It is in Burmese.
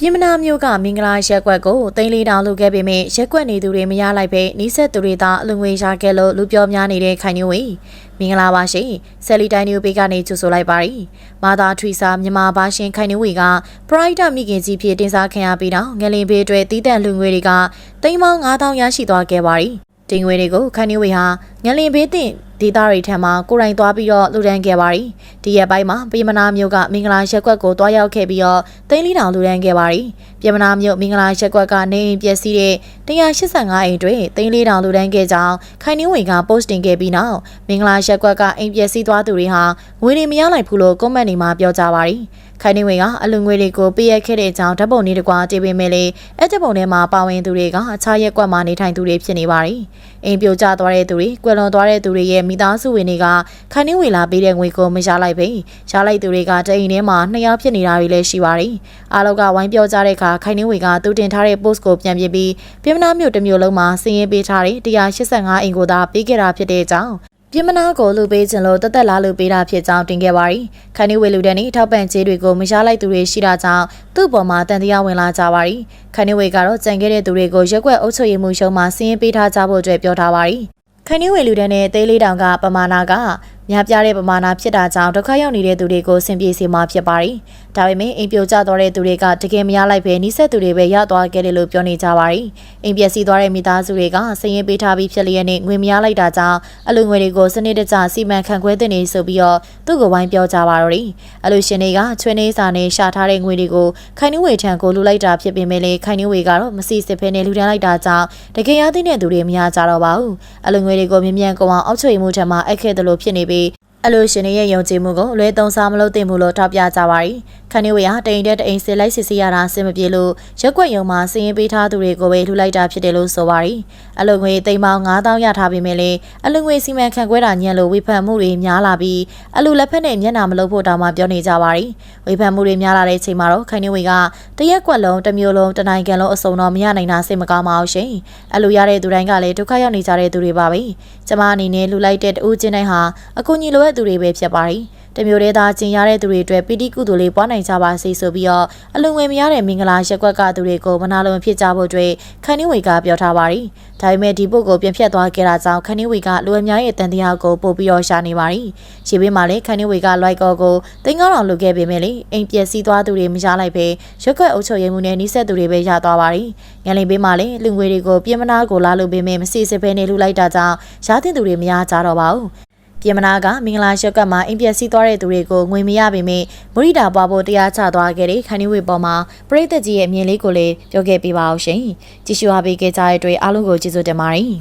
ပြည်မနာမျိုးကမင်္ဂလာရက်ကွက်ကိုတိန်လေးတောင်လုပ်ခဲ့ပေမဲ့ရက်ကွက်နေသူတွေမရလိုက်ပဲနီးစပ်သူတွေသာအလူငွေရခဲ့လို့လူပြောများနေတဲ့ခိုင်နေဝေမင်္ဂလာပါရှင်ဆယ်လီတိုင်းမျိုးပေးကနေကြိုဆိုလိုက်ပါရီမာသာထွီစာမြန်မာဘာရှင်ခိုင်နေဝေကပရိုက်တာမိခင်ကြီးဖြစ်တင်စားခံရပြီးတော့ငလင်ဘေးအတွက်တီးတန့်လူငွေတွေကတိန်ပေါင်း9000ရရှိသွားခဲ့ပါရီတင်ငွေတွေကိုခိုင်နေဝေဟာငလင်ဘေးတင် ဒေတာတွေထံမှာကိုယ်တိုင်သွားပြီးတော့လူဒန်းခဲ့ပါရီဒီရက်ပိုင်းမှာပြည်မနာမျိုးကမင်္ဂလာရက်ကွက်ကိုတွားရောက်ခဲ့ပြီးတော့တိန်လီတောင်လူဒန်းခဲ့ပါရီပြည်မနာမျိုးမင်္ဂလာရက်ကွက်ကနေအိမ်ပျက်စီးတဲ့185အိမ်တွေတိန်လီတောင်လူဒန်းခဲ့ကြောင်းခိုင်နှင်းဝေက post တင်ခဲ့ပြီးနောက်မင်္ဂလာရက်ကွက်ကအိမ်ပျက်စီးသွားသူတွေဟာငွေတွေမရနိုင်ဘူးလို့ comment တွေမှာပြောကြပါရီ ခိုင်နေဝေကအလူငွေတွေကိုပေးရခဲ့တဲ့အကြောင်းဓာတ်ပုံတွေတကွာတေးပေးမယ်လေအဲ့ဒီပုံထဲမှာပါဝင်သူတွေကအခြားရက်ကွက်မှာနေထိုင်သူတွေဖြစ်နေပါတယ်။အိမ်ပြိုကျသွားတဲ့သူတွေ၊ကွယ်လွန်သွားတဲ့သူတွေရဲ့မိသားစုဝင်တွေကခိုင်နေဝေလာပေးတဲ့ငွေကိုမရလိုက်ပဲ။ရလိုက်သူတွေကတအိမ်ထဲမှာနှစ်ယောက်ဖြစ်နေတာတွေလည်းရှိပါတယ်။အားလုံးကဝိုင်းပြောကြတဲ့အခါခိုင်နေဝေကသူတင်ထားတဲ့ post ကိုပြန်ပြပြီးပြည်မနာမြို့တစ်မြို့လုံးမှာစည်ရင်ပေးထားတဲ့185အိမ်ကိုသာပေးခဲ့တာဖြစ်တဲ့အကြောင်း ပြမနာကိုလူပေးခြင်းလို့တသက်လားလူပေးတာဖြစ်ကြောင်းတင်ခဲ့ပါရီခန်နီဝေလူတဲ့နေထောက်ပံ့ခြင်းတွေကိုမရလိုက်သူတွေရှိတာကြောင့်သူ့ပေါ်မှာတန်တရားဝင်လာကြပါရီခန်နီဝေကတော့ကြံခဲ့တဲ့သူတွေကိုရက်ွက်အုပ်ချုပ်ရေးမှုရှုံးမှာစင်းရင်ပေးထားကြဖို့အတွက်ပြောထားပါရီခန်နီဝေလူတဲ့နဲ့သေးလေးတောင်ကပမာဏက များပြားတဲ့ပမာဏဖြစ်တာကြောင့်ဒုက္ခရောက်နေတဲ့သူတွေကိုဆင်ပြေစေမှာဖြစ်ပါရီဒါပေမဲ့အိမ်ပြိုကျသွားတဲ့သူတွေကတကယ်မရလိုက်ပဲနှိစက်သူတွေပဲရသွားခဲ့တယ်လို့ပြောနေကြပါရီအိမ်ပျက်စီးသွားတဲ့မိသားစုတွေကစည်ရင်ပေးထားပြီးဖြစ်လျက်နဲ့ငွေမရလိုက်တာကြောင့်အလူငွေတွေကိုစနစ်တကျစီမံခန့်ခွဲတဲ့နေဆိုပြီးတော့သူ့ကိုဝိုင်းပြောကြပါတော့တယ်အလူရှင်တွေကချွေးနေစာနဲ့ရှာထားတဲ့ငွေတွေကိုခိုင်နှဝေထံကိုလူလိုက်တာဖြစ်ပေမဲ့လေခိုင်နှဝေကတော့မစီစစ်ဖဲနဲ့လူတန်းလိုက်တာကြောင့်တကယ်ရသင့်တဲ့သူတွေမရကြတော့ပါဘူးအလူငွေတွေကိုမြ мян ကောင်အောင်အောက်ချွေမှုထံမှာအိုက်ခဲ့တယ်လို့ဖြစ်နေပြီး ီ Okay. အလိုရှင်တွေရဲ့ယုံကြည်မှုကိုလွဲသုံးစားမလုပ်သင့်ဘူးလို့ထောက်ပြကြပါရီခန်နီဝေဟာတိန်တဲ့တိန်စစ်လိုက်စစ်စီရတာအဆင်မပြေလို့ရက်ွက်ယုံမှာစည်ရင်ပေးထားသူတွေကိုပဲလှူလိုက်တာဖြစ်တယ်လို့ဆိုပါရီအလိုငွေတိန်ပေါင်း9000ရထားပေမဲ့လေအလိုငွေစီမံခန့်ခွဲတာညံ့လို့ဝေဖန်မှုတွေများလာပြီးအလိုလက်ဖက်နဲ့မျက်နှာမလုပ်ဖို့တောင်မှပြောနေကြပါရီဝေဖန်မှုတွေများလာတဲ့အချိန်မှာတော့ခန်နီဝေကတရက်ကွက်လုံးတစ်မျိုးလုံးတနိုင်ကန်လုံးအစုံတော့မရနိုင်တာစိတ်မကောင်းပါဘူးရှင်အလိုရတဲ့သူတိုင်းကလည်းဒုက္ခရောက်နေကြတဲ့သူတွေပါပဲကျမအနေနဲ့လှူလိုက်တဲ့တူးချင်းတိုင်းဟာအကူအညီလိုတဲ့သူတွေပဲဖြစ်ပါတယ်။တမျိုးတည်းသားကျင်ရတဲ့သူတွေအတွက်ပီတိကုသိုလ်လေးပွားနိုင်ကြပါစေဆိုပြီးတော့အလုံငွေမရတဲ့မင်္ဂလာရက်ကွက်ကသူတွေကိုမနာလိုဖြစ်ကြဖို့အတွက်ခန်းနှင်းဝေကပြောထားပါတယ်။ဒါပေမဲ့ဒီပုတ်ကိုပြန်ဖြတ်သွားခဲ့တာကြောင့်ခန်းနှင်းဝေကလူအများရဲ့တန်တရားကိုပို့ပြီးတော့ရှာနေပါတယ်။ခြေပေးမှာလည်းခန်းနှင်းဝေကလွိုက်ကောကိုတင်ကားတော်လုပ်ခဲ့ပေမဲ့လေအိမ်ပျက်စီးသွားသူတွေမရလိုက်ပဲရက်ကွက်အုပ်ချုပ်ရေးမှုနဲ့နှိစက်သူတွေပဲရသွားပါတယ်။ငလင်ပေးမှာလည်းလူငွေတွေကိုပြင်မနာကိုလာလို့ပေမဲ့မစီစစ်ဘဲနဲ့လူလိုက်တာကြောင့်ရတဲ့သူတွေမရကြတော့ပါဘူး။ ပြင်မနာကမင်္ဂလာရှုပ်ကမှာအိမ်ပျက်စီးသွားတဲ့သူတွေကိုငွေမရပေမဲ့မုရိတာပွားဖို့တရားချသွားခဲ့တဲ့ခန်းဒီဝေပေါ်မှာပရိသတ်ကြီးရဲ့အမြင်လေးကိုလည်းပြောခဲ့ပေးပါအောင်ရှင်။ကြည့်ရှုအားပေးခဲ့ကြတဲ့အတွက်အားလုံးကိုကျေးဇူးတင်ပါတယ်။